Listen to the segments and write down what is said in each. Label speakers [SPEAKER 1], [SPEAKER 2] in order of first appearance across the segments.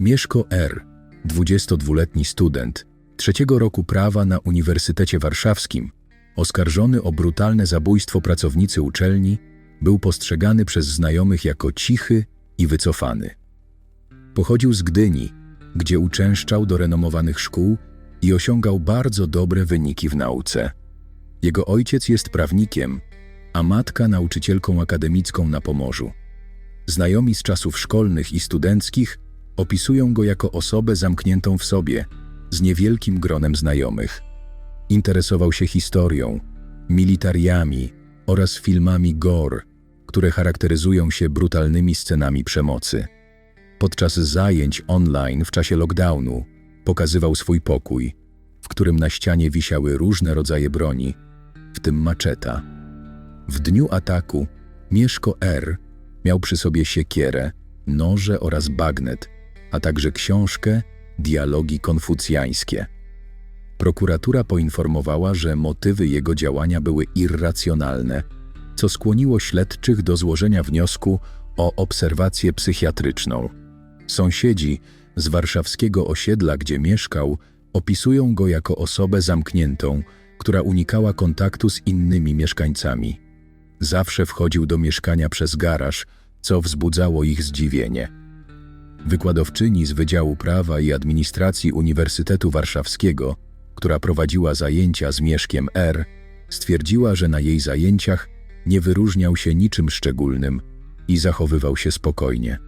[SPEAKER 1] Mieszko R., 22-letni student, trzeciego roku prawa na Uniwersytecie Warszawskim, oskarżony o brutalne zabójstwo pracownicy uczelni, był postrzegany przez znajomych jako cichy i wycofany. Pochodził z Gdyni, gdzie uczęszczał do renomowanych szkół i osiągał bardzo dobre wyniki w nauce. Jego ojciec jest prawnikiem, a matka nauczycielką akademicką na Pomorzu. Znajomi z czasów szkolnych i studenckich opisują go jako osobę zamkniętą w sobie, z niewielkim gronem znajomych. Interesował się historią, militariami oraz filmami gore, które charakteryzują się brutalnymi scenami przemocy. Podczas zajęć online w czasie lockdownu pokazywał swój pokój, w którym na ścianie wisiały różne rodzaje broni, w tym maczeta. W dniu ataku Mieszko R. miał przy sobie siekierę, noże oraz bagnet, a także książkę Dialogi konfucjańskie. Prokuratura poinformowała, że motywy jego działania były irracjonalne, co skłoniło śledczych do złożenia wniosku o obserwację psychiatryczną. Sąsiedzi z warszawskiego osiedla, gdzie mieszkał, opisują go jako osobę zamkniętą, która unikała kontaktu z innymi mieszkańcami. Zawsze wchodził do mieszkania przez garaż, co wzbudzało ich zdziwienie. Wykładowczyni z Wydziału Prawa i Administracji Uniwersytetu Warszawskiego, która prowadziła zajęcia z Mieszkiem R., stwierdziła, że na jej zajęciach nie wyróżniał się niczym szczególnym i zachowywał się spokojnie.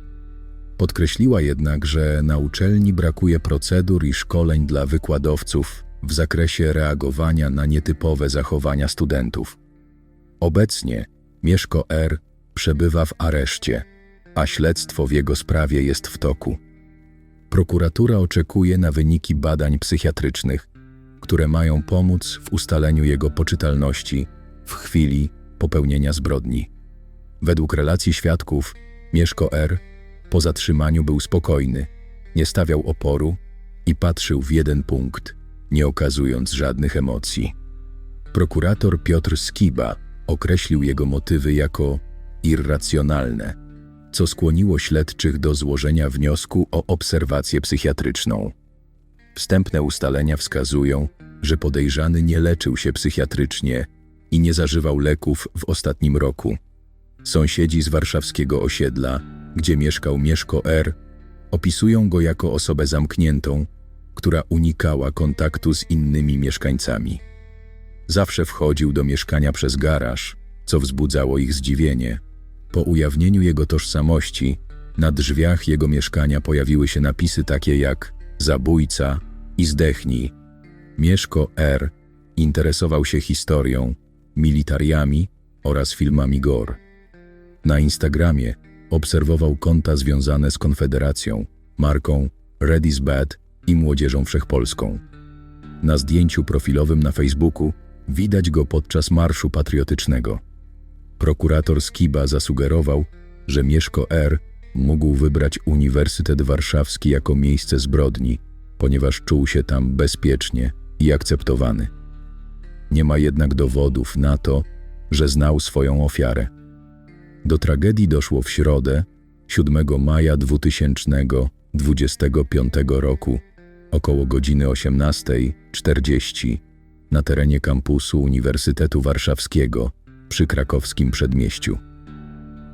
[SPEAKER 1] Podkreśliła jednak, że na uczelni brakuje procedur i szkoleń dla wykładowców w zakresie reagowania na nietypowe zachowania studentów. Obecnie Mieszko R. przebywa w areszcie, a śledztwo w jego sprawie jest w toku. Prokuratura oczekuje na wyniki badań psychiatrycznych, które mają pomóc w ustaleniu jego poczytalności w chwili popełnienia zbrodni. Według relacji świadków, Mieszko R. po zatrzymaniu był spokojny, nie stawiał oporu i patrzył w jeden punkt, nie okazując żadnych emocji. Prokurator Piotr Skiba określił jego motywy jako irracjonalne, co skłoniło śledczych do złożenia wniosku o obserwację psychiatryczną. Wstępne ustalenia wskazują, że podejrzany nie leczył się psychiatrycznie i nie zażywał leków w ostatnim roku. Sąsiedzi z warszawskiego osiedla, gdzie mieszkał Mieszko R., opisują go jako osobę zamkniętą, która unikała kontaktu z innymi mieszkańcami. Zawsze wchodził do mieszkania przez garaż, co wzbudzało ich zdziwienie. Po ujawnieniu jego tożsamości, na drzwiach jego mieszkania pojawiły się napisy takie jak zabójca i zdechnij. Mieszko R. interesował się historią, militariami oraz filmami gore. Na Instagramie obserwował konta związane z Konfederacją, marką Red is Bad i Młodzieżą Wszechpolską. Na zdjęciu profilowym na Facebooku widać go podczas Marszu Patriotycznego. Prokurator Skiba zasugerował, że Mieszko R. mógł wybrać Uniwersytet Warszawski jako miejsce zbrodni, ponieważ czuł się tam bezpiecznie i akceptowany. Nie ma jednak dowodów na to, że znał swoją ofiarę. Do tragedii doszło w środę, 7 maja 2025 roku, około godziny 18.40, na terenie kampusu Uniwersytetu Warszawskiego przy krakowskim przedmieściu.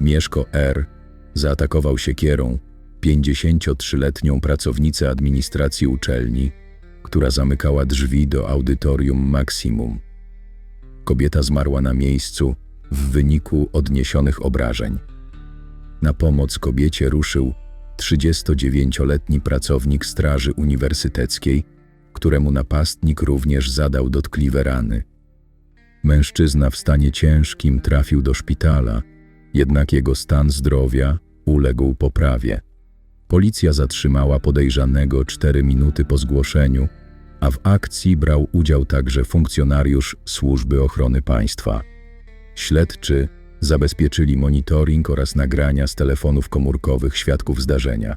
[SPEAKER 1] Mieszko R. zaatakował siekierą 53-letnią pracownicę administracji uczelni, która zamykała drzwi do audytorium Maximum. Kobieta zmarła na miejscu w wyniku odniesionych obrażeń. Na pomoc kobiecie ruszył 39-letni pracownik Straży Uniwersyteckiej, któremu napastnik również zadał dotkliwe rany. Mężczyzna w stanie ciężkim trafił do szpitala, jednak jego stan zdrowia uległ poprawie. Policja zatrzymała podejrzanego cztery minuty po zgłoszeniu, a w akcji brał udział także funkcjonariusz Służby Ochrony Państwa. Śledczy zabezpieczyli monitoring oraz nagrania z telefonów komórkowych świadków zdarzenia.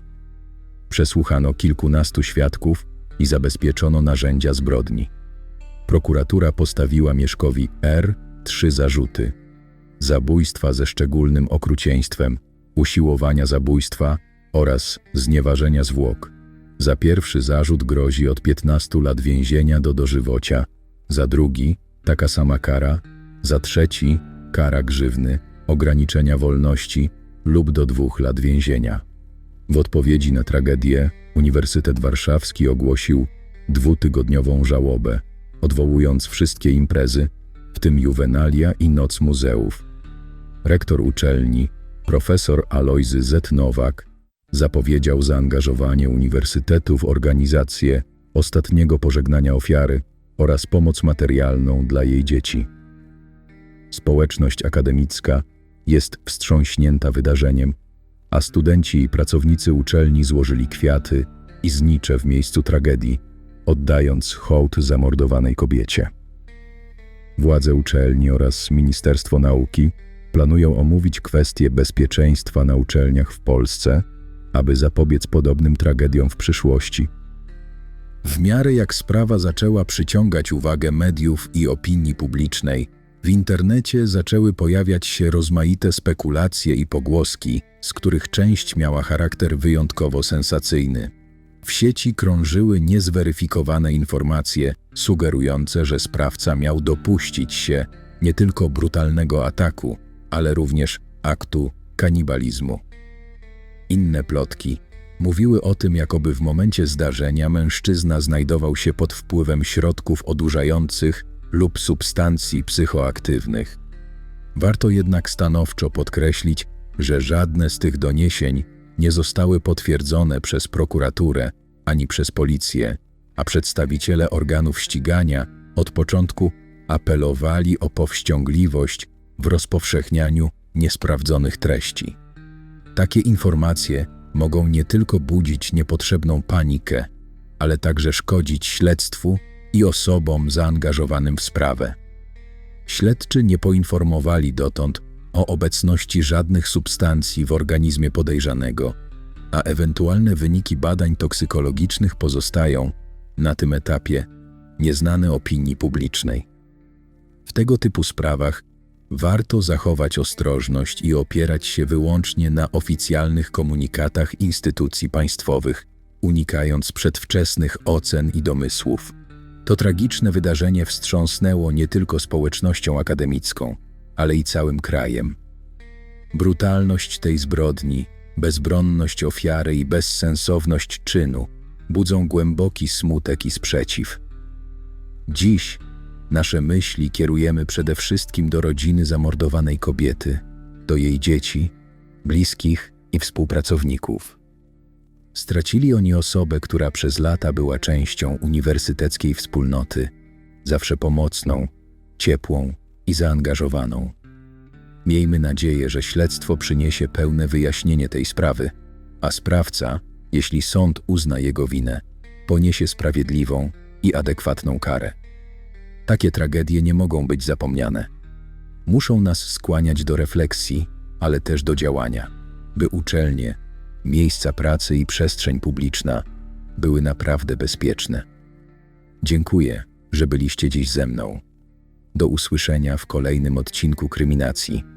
[SPEAKER 1] Przesłuchano kilkunastu świadków i zabezpieczono narzędzia zbrodni. Prokuratura postawiła Mieszkowi R trzy zarzuty: zabójstwa ze szczególnym okrucieństwem, usiłowania zabójstwa oraz znieważenia zwłok. Za pierwszy zarzut grozi od 15 lat więzienia do dożywocia, za drugi taka sama kara, za trzeci kara grzywny, ograniczenia wolności lub do dwóch lat więzienia. W odpowiedzi na tragedię Uniwersytet Warszawski ogłosił dwutygodniową żałobę, odwołując wszystkie imprezy, w tym juwenalia i noc muzeów. Rektor uczelni, profesor Alojzy Z. Nowak, zapowiedział zaangażowanie uniwersytetu w organizację ostatniego pożegnania ofiary oraz pomoc materialną dla jej dzieci. Społeczność akademicka jest wstrząśnięta wydarzeniem, a studenci i pracownicy uczelni złożyli kwiaty i znicze w miejscu tragedii, oddając hołd zamordowanej kobiecie. Władze uczelni oraz Ministerstwo Nauki planują omówić kwestie bezpieczeństwa na uczelniach w Polsce, aby zapobiec podobnym tragediom w przyszłości. W miarę jak sprawa zaczęła przyciągać uwagę mediów i opinii publicznej, w internecie zaczęły pojawiać się rozmaite spekulacje i pogłoski, z których część miała charakter wyjątkowo sensacyjny. W sieci krążyły niezweryfikowane informacje sugerujące, że sprawca miał dopuścić się nie tylko brutalnego ataku, ale również aktu kanibalizmu. Inne plotki mówiły o tym, jakoby w momencie zdarzenia mężczyzna znajdował się pod wpływem środków odurzających lub substancji psychoaktywnych. Warto jednak stanowczo podkreślić, że żadne z tych doniesień nie zostały potwierdzone przez prokuraturę ani przez policję, a przedstawiciele organów ścigania od początku apelowali o powściągliwość w rozpowszechnianiu niesprawdzonych treści. Takie informacje mogą nie tylko budzić niepotrzebną panikę, ale także szkodzić śledztwu i osobom zaangażowanym w sprawę. Śledczy nie poinformowali dotąd o obecności żadnych substancji w organizmie podejrzanego, a ewentualne wyniki badań toksykologicznych pozostają, na tym etapie, nieznane opinii publicznej. W tego typu sprawach warto zachować ostrożność i opierać się wyłącznie na oficjalnych komunikatach instytucji państwowych, unikając przedwczesnych ocen i domysłów. To tragiczne wydarzenie wstrząsnęło nie tylko społecznością akademicką, ale i całym krajem. Brutalność tej zbrodni, bezbronność ofiary i bezsensowność czynu budzą głęboki smutek i sprzeciw. Dziś nasze myśli kierujemy przede wszystkim do rodziny zamordowanej kobiety, do jej dzieci, bliskich i współpracowników. Stracili oni osobę, która przez lata była częścią uniwersyteckiej wspólnoty, zawsze pomocną, ciepłą i zaangażowaną. Miejmy nadzieję, że śledztwo przyniesie pełne wyjaśnienie tej sprawy, a sprawca, jeśli sąd uzna jego winę, poniesie sprawiedliwą i adekwatną karę. Takie tragedie nie mogą być zapomniane. Muszą nas skłaniać do refleksji, ale też do działania, by uczelnie, miejsca pracy i przestrzeń publiczna były naprawdę bezpieczne. Dziękuję, że byliście dziś ze mną. Do usłyszenia w kolejnym odcinku Kryminacji.